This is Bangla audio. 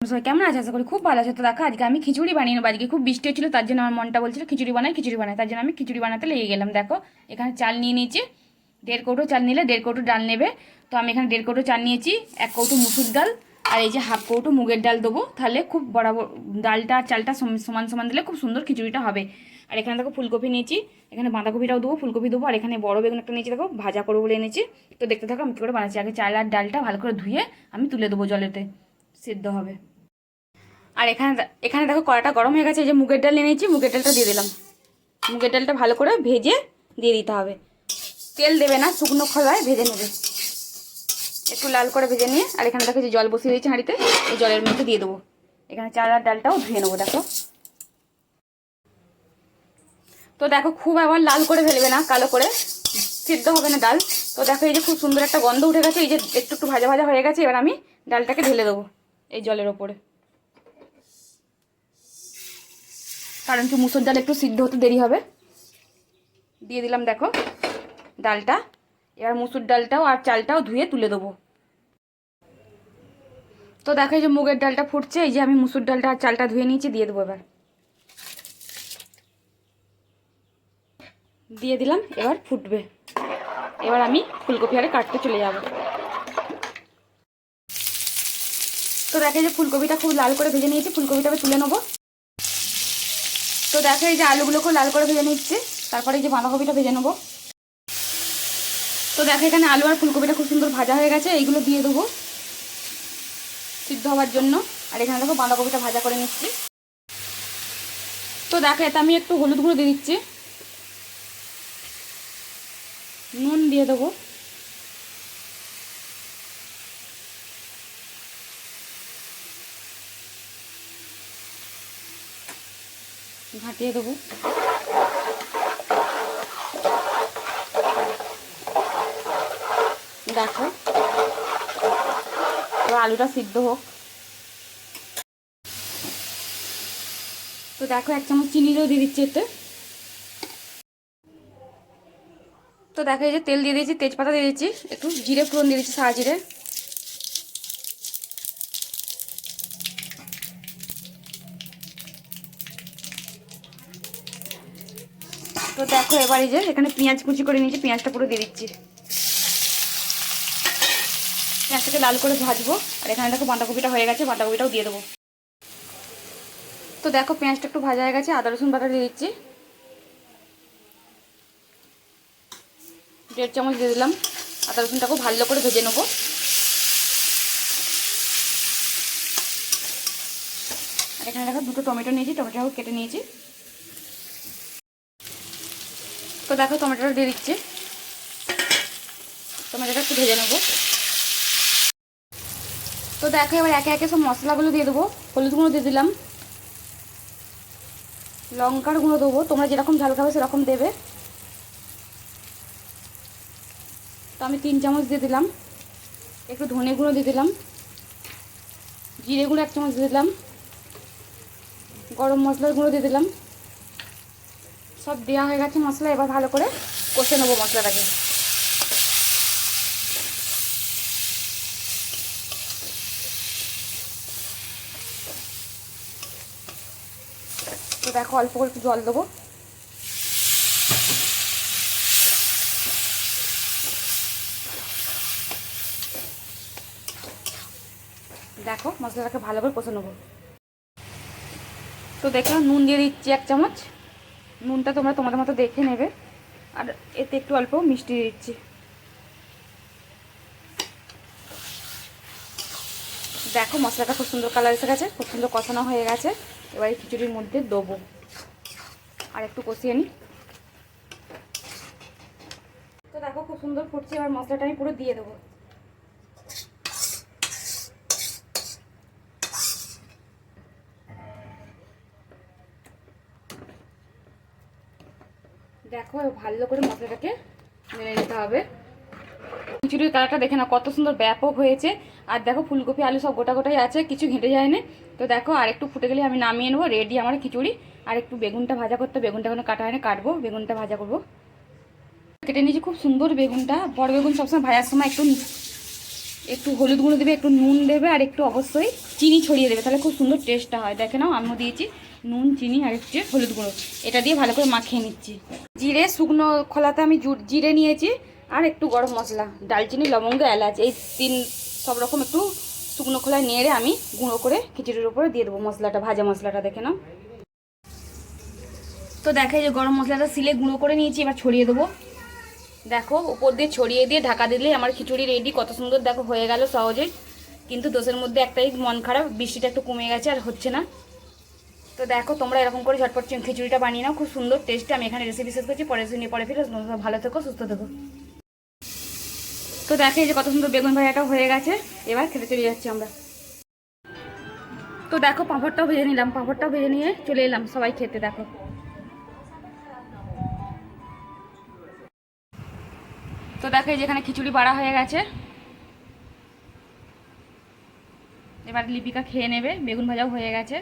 সবাই কেমন আছে? আশা করি খুব ভালো আছে। তো দেখো, আজকে আমি খিচুড়ি বানিয়ে নেব। আজকে খুব বৃষ্টি হচ্ছিল তার জন্য আমার মনটা বলছিল খিচুড়ি বানাই খিচুড়ি বানাই। তার জন্য আমি খিচুড়ি বানাতে লেগে গেলাম। দেখো, এখানে চাল নিয়ে নিয়েছি। দেড় কৌটো চাল নিলে দেড় কৌটো ডাল নেবে। তো আমি এখানে দেড় কৌটো চাল নিয়েছি, এক কৌটো মুসুর ডাল আর এই যে হাফ কৌটো মুগের ডাল দেবো। তাহলে খুব বরাবর ডালটা আর চালটা সমান সমান দিলে খুব সুন্দর খিচুড়িটা হবে। আর এখানে দেখো ফুলকপি নিয়েছি, এখানে বাঁধাকপিটাও দেবো, ফুলকপি দেবো। আর এখানে বড় বেগুন একটা নিয়েছি, দেখো ভাজা করব বলে এনেছি। তো দেখতে থাকো আমি কী করে বানাচ্ছি। আগে চাল আর ডালটা ভালো করে ধুয়ে আমি তুলে দেবো জলেতে। সিদ্ধ হবে। আর এখানে এখানে দেখো কড়াটা গরম হয়ে গেছে যে মুগের ডাল নিয়েছি মুগের ডালটা দিয়ে দিলাম। মুগের ডালটা ভালো করে ভেজে দিয়ে দিতে হবে। তেল দেবে না, শুকনো খোলায় ভেজে নেবে। একটু লাল করে ভেজে নিয়ে, আর এখানে দেখো যে জল বসিয়ে দিয়েছি হাঁড়িতে, এই জলের মধ্যে দিয়ে দেবো। এখানে চাল আর ডালটাও ধুয়ে নেব, দেখো। তো দেখো খুব আবার লাল করে ফেলবে না, কালো করে। সিদ্ধ হবে না ডাল। তো দেখো এই যে খুব সুন্দর একটা গন্ধ উঠে গেছে, এই যে একটু একটু ভাজা ভাজা হয়ে গেছে, এবার আমি ডালটাকে ঢেলে দেবো। এই জলের ওপরে। কারণ কি মুসুর ডাল একটু সিদ্ধ হতে দেরি হবে। দিয়ে দিলাম দেখো ডালটা। এবার মুসুর ডালটাও আর চালটাও ধুয়ে তুলে দেবো। তো দেখো যে মুগের ডালটা ফুটছে, এই যে আমি মুসুর ডালটা আর চালটা ধুয়ে নিয়েছি, দিয়ে দেবো এবার। দিয়ে দিলাম, এবার ফুটবে। এবার আমি ফুলকপি আরে কাটতে চলে যাব। তো দেখে যে ফুলকপিটা খুব লাল করে ভেজে নিয়েছি, ফুলকপিটা আমি তুলে নেব। তো দেখে এই যে আলুগুলোকেও লাল করে ভেজে নিচ্ছি, তারপরে এই যে বাঁধাকপিটা ভেজে নেব। তো দেখো এখানে আলু আর ফুলকপিটা খুব সুন্দর ভাজা হয়ে গেছে, এইগুলো দিয়ে দেবো সিদ্ধ হওয়ার জন্য। আর এখানে দেখো বাঁধাকপিটা ভাজা করে নিচ্ছি। তো দেখো এতে আমি একটু হলুদ গুঁড়ো দিয়ে দিচ্ছি। নুন দিয়ে দেবো। ঘাটিয়ে দেবো। দেখো আলুটা সিদ্ধ হোক। তো দেখো, এক চামচ চিনিও দিয়ে দিচ্ছি এতে। তো দেখো, এই যে তেল দিয়ে দিয়েছি, তেজপাতা দিয়ে দিচ্ছি একটু জিরে ফোড়ন দিয়ে দিচ্ছি, সারা জিরে। তো দেখো এবার যে এখানে পেঁয়াজ কুচি করে নিয়েছি, পেঁয়াজটা পুরো দিয়ে দিচ্ছি। পেঁয়াজটাকে লাল করে ভাজবো। আর এখানে দেখো বাঁধাকপিটা হয়ে গেছে, বাঁধাকপিটাও দিয়ে দেবো। তো দেখো পেঁয়াজটা একটু ভাজা হয়ে গেছে, আদা, রসুন বাটা দিয়ে দিচ্ছি। দেড় চামচ দিয়ে দিলাম। আদা, রসুনটাকে ভালো করে ভেজে নেব। আর এখানে দেখো দুটো টমেটো নিয়েছি, টমেটোটাও কেটে নিয়েছি। তো দেখো টমেটোটা দিয়ে দিচ্ছি। টমেটোটা একটু ভেজে নেব। তো দেখো এবার একে একে সব মশলাগুলো দিয়ে দেবো। হলুদ গুঁড়ো দিয়ে দিলাম। লঙ্কার গুঁড়ো দেবো। তোমরা যেরকম ঝাল খাবে সেরকম দেবে। তো আমি তিন চামচ দিয়ে দিলাম। একটু ধনে গুঁড়ো দিয়ে দিলাম। জিরে গুঁড়ো এক চামচ দিয়ে দিলাম। গরম মশলার গুঁড়ো দিয়ে দিলাম। সব দেওয়া হয়ে গেছে মশলা, এবার ভালো করে কষে নেব মশলাটাকে। তো দেখো, অল্প করে একটু জল দেবো। দেখো, মশলাটাকে ভালো করে কষে নেব। তো দেখলাম নুন দিয়ে দিচ্ছি এক চামচ। নুনটা তোমরা তোমাদের মতো দেখে নেবে। আর এতে একটু অল্প মিষ্টি দিচ্ছি। দেখো, মশলাটা খুব সুন্দর কালার এসে গেছে, খুব সুন্দর কষানো হয়ে গেছে। এবার খিচুড়ির মধ্যে দেবো। আর একটু কষিয়ে নিই। তো দেখো, খুব সুন্দর ফুটছে, এবার মশলাটা আমি পুরো দিয়ে দেবো। দেখো, ভালো করে মশলাটাকে নেড়ে নিতে হবে। খিচুড়ির কালারটা দেখে না কত সুন্দর ব্যাপক হয়েছে। আর দেখো, ফুলকপি, আলু সব গোটা গোটাই আছে, কিছু ঘেঁটে যায় না তো দেখো আর একটু ফুটে গেলে আমি নামিয়ে নেব রেডি আমার খিচুড়ি। আর একটু বেগুনটা ভাজা করতে বেগুনটা কোনো কাটা হয় না কাটবো, বেগুনটা ভাজা করব। কেটে নিয়েছি খুব সুন্দর বেগুনটা, বড় বেগুন সবসময় ভাজার সময় একটু একটু হলুদ গুঁড়ো দেবে, একটু নুন দেবে, আর একটু অবশ্যই চিনি ছড়িয়ে দেবে, তাহলে খুব সুন্দর টেস্টটা হয়। দেখে নাও, আমিও দিয়েছি নুন, চিনি, আর একটু হলুদ গুঁড়ো। এটা দিয়ে ভালো করে মাখিয়ে নিচ্ছি। জিরে, শুকনো খোলাতে আমি জিরে নিয়েছি, আর একটু গরম মশলা, ডালচিনি, লবঙ্গ, এলাচ, এই তিন সব রকম একটু শুকনো খোলায় নেড়ে আমি গুঁড়ো করে খিচুড়ির উপরে দিয়ে দেবো মশলাটা, ভাজা মশলাটা, দেখে নাও। তো দেখে যে গরম মশলাটা সিলে গুঁড়ো করে নিয়েছি, এবার ছড়িয়ে দেবো। দেখো, উপর দিয়ে ছড়িয়ে দিয়ে ঢাকা দিলেই আমার খিচুড়ি রেডি কত সুন্দর দেখো, হয়ে গেল সহজেই। কিন্তু দোষের মধ্যে একটাই মন খারাপ, বৃষ্টিটা একটু কমে গেছে আর হচ্ছে না। তো দেখো, তোমরা এরকম করে ঝটপট খিচুড়িটা বানিয়ে নাও, খুব সুন্দর টেস্ট আমি এখানে রেসিপি শেষ করছি, পরে নিয়ে পরে ফিরে। ভালো থেকো, সুস্থ থেকো। তো দেখে যে কত সুন্দর বেগুন ভাজাটাও হয়ে গেছে। এবার খেতে চলে যাচ্ছি আমরা। তো দেখো, পাঁপড়টাও ভেজে নিলাম। পাঁপড়টাও ভেজে নিয়ে চলে এলাম সবাই খেতে, দেখো। তো দেখো, এই যেখানে খিচুড়ি বাড়া হয়ে গেছে। এবার লিপিকা খেয়ে নেবে, বেগুন ভাজাও হয়ে গেছে।